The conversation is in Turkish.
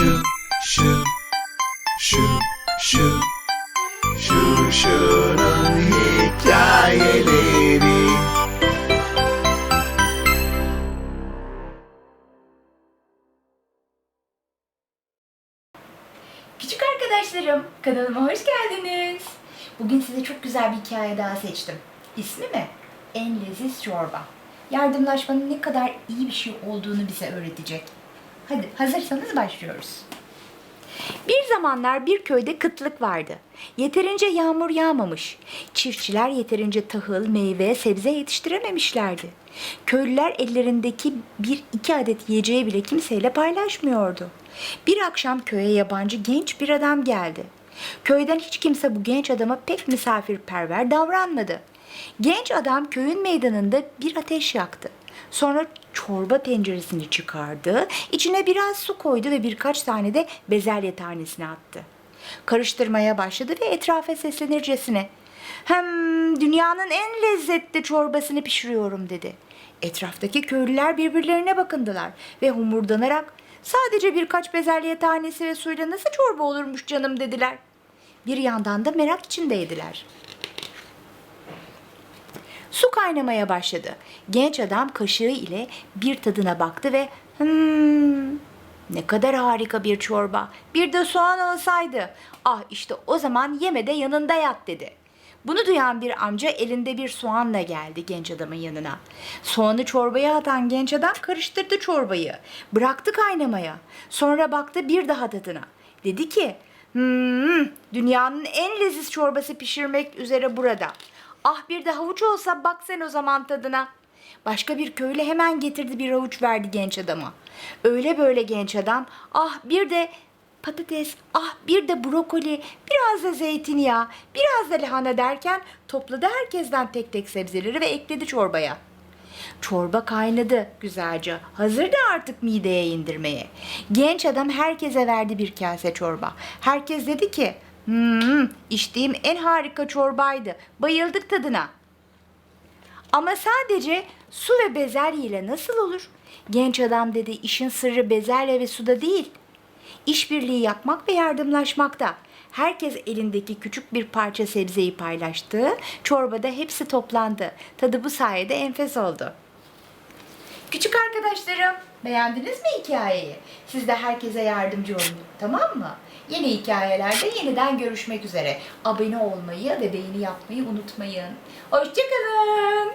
şu şu şu şu şu hikayeleri Küçük arkadaşlarım, kanalıma hoş geldiniz. Bugün size çok güzel bir hikaye daha seçtim. İsmi mi? En leziz çorba. Yardımlaşmanın ne kadar iyi bir şey olduğunu bize öğretecek. Hadi hazırsanız başlıyoruz. Bir zamanlar bir köyde kıtlık vardı. Yeterince yağmur yağmamış. Çiftçiler yeterince tahıl, meyve, sebze yetiştirememişlerdi. Köylüler ellerindeki bir iki adet yiyeceği bile kimseyle paylaşmıyordu. Bir akşam köye yabancı genç bir adam geldi. Köyden hiç kimse bu genç adama pek misafirperver davranmadı. Genç adam köyün meydanında bir ateş yaktı. Sonra çorba tenceresini çıkardı, içine biraz su koydu ve birkaç tane de bezelye tanesini attı. Karıştırmaya başladı ve etrafa seslenircesine hem dünyanın en lezzetli çorbasını pişiriyorum dedi. Etraftaki köylüler birbirlerine bakındılar ve humurdanarak sadece birkaç bezelye tanesi ve suyla nasıl çorba olurmuş canım dediler. Bir yandan da merak içindeydiler. Su kaynamaya başladı. Genç adam kaşığı ile bir tadına baktı ve hmm, ne kadar harika bir çorba. Bir de soğan olsaydı. Ah işte o zaman yeme de yanında yat dedi. Bunu duyan bir amca elinde bir soğanla geldi genç adamın yanına. Soğanı çorbaya atan genç adam karıştırdı çorbayı. Bıraktı kaynamaya. Sonra baktı bir daha tadına. Dedi ki, hmm, dünyanın en leziz çorbası pişirmek üzere burada. Ah bir de havuç olsa bak sen o zaman tadına. Başka bir köylü hemen getirdi bir havuç verdi genç adama. Öyle böyle genç adam ah bir de patates, ah bir de brokoli, biraz da zeytinyağı, biraz da lahana derken topladı herkesten tek tek sebzeleri ve ekledi çorbaya. Çorba kaynadı güzelce. Hazırdı artık mideye indirmeye. Genç adam herkese verdi bir kase çorba. Herkes dedi ki, hmm, içtiğim en harika çorbaydı. Bayıldık tadına. Ama sadece su ve bezelye ile nasıl olur? Genç adam dedi işin sırrı bezelye ve suda değil. İşbirliği yapmak ve yardımlaşmakta. Herkes elindeki küçük bir parça sebzeyi paylaştı. Çorbada hepsi toplandı. Tadı bu sayede enfes oldu. Küçük arkadaşlarım, beğendiniz mi hikayeyi? Siz de herkese yardımcı olun, tamam mı? Yeni hikayelerde yeniden görüşmek üzere. Abone olmayı ve beğeni yapmayı unutmayın. Hoşçakalın.